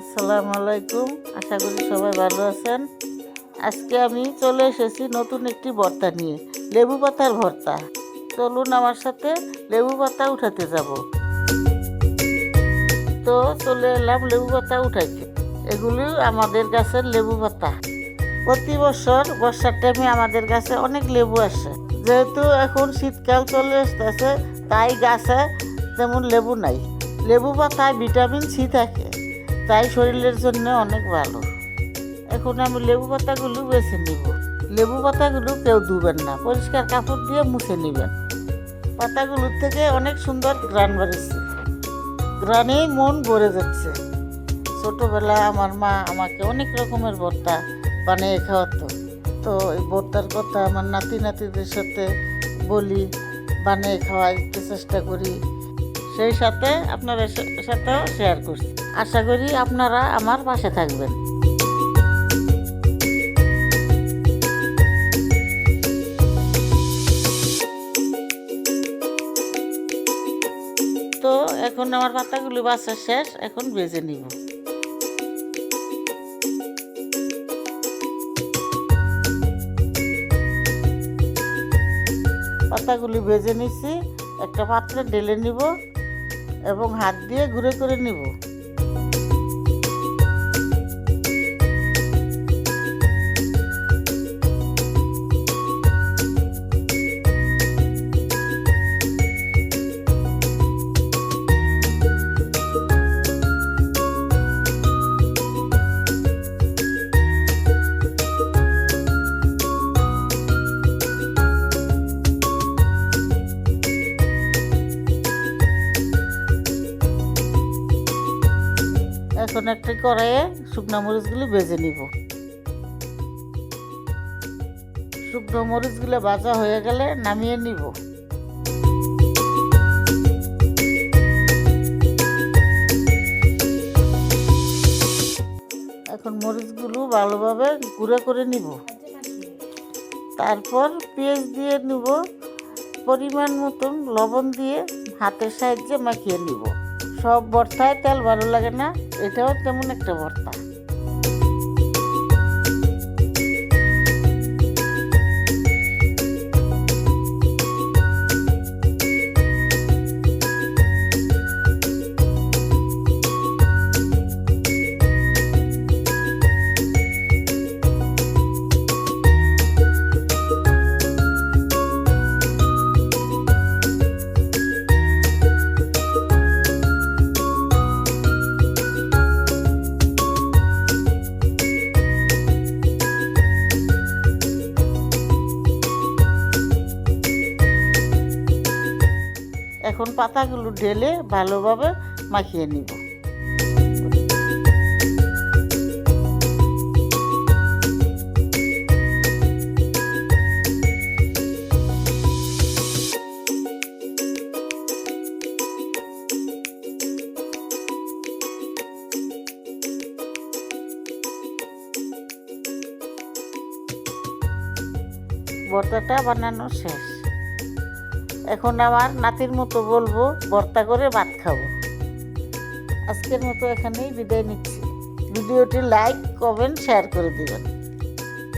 আসসালামু আলাইকুম আশা করি সবাই ভালো আছেন। আজকে আমি চলে এসেছি নতুন একটি ভর্তা নিয়ে, লেবু পাতার ভর্তা। চলুন আমার সাথে লেবু পাতা উঠাতে যাব। তো চলে এলাম লেবু পাতা উঠাইতে। এগুলি আমাদের গাছের লেবু পাতা। প্রতি বছর বর্ষার টাইমে আমাদের গাছে অনেক লেবু আসে। যেহেতু এখন শীতকাল চলে আসতেছে, তাই গাছে তেমন লেবু নাই। লেবু পাতায় ভিটামিন সি থাকে। তাই শরীরের জন্য অনেক ভালো। এখন আমি লেবু পাতাগুলো বেছে নিব। লেবু পাতাগুলো কেউ ধুবেন না, পরিষ্কার কাপড় দিয়ে মুছে নেবেন। পাতাগুলোর থেকে অনেক সুন্দর গ্রান বেরোচ্ছে। গ্রানেই মন ভরে যাচ্ছে। ছোটোবেলায় আমার মা আমাকে অনেক রকমের ভর্তা বানিয়ে খাওয়াতো। তো এই ভর্তার কথা আমার নাতি নাতিদের সাথে বলি, বানিয়ে খাওয়াইতে চেষ্টা করি। সেই সাথে আপনাদের সা- সাথেও শেয়ার করছি। আশা করি আপনারা আমার পাশে থাকবেন। তো এখন আমার পাতাগুলো বাসা শেষ, এখন বেজে নিব। পাতাগুলি ভেজে নিছি, একটা পাত্রে ঢেলে নিব। এবং হাত দিয়ে ঘুরে করে নিব। এখন একটা কড়াইয়ে শুকনো মরিচগুলি ভেজে নিব। শুকনো মরিচগুলো ভাজা হয়ে গেলে নামিয়ে নিব। এখন মরিচগুলো ভালোভাবে গুঁড়ো করে নিব। তারপর পেঁয়াজ দিয়ে নিব। পরিমাণ মতন লবণ দিয়ে হাতের সাহায্যে মাখিয়ে নিব। সব ভর্তায় তেল ভালো লাগে না। এটাও তেমন একটা ভর্তা। এখন পাতাগুলো ঢেলে ভালোভাবে মাখিয়ে নিব। ভর্তাটা বানানো শেষ। এখন আমার নাতির মতো বলব, ভর্তা করে ভাত খাব। আজকের মতো এখানেই বিদায় নিচ্ছি। ভিডিওটি লাইক কমেন্ট শেয়ার করে দিবেন।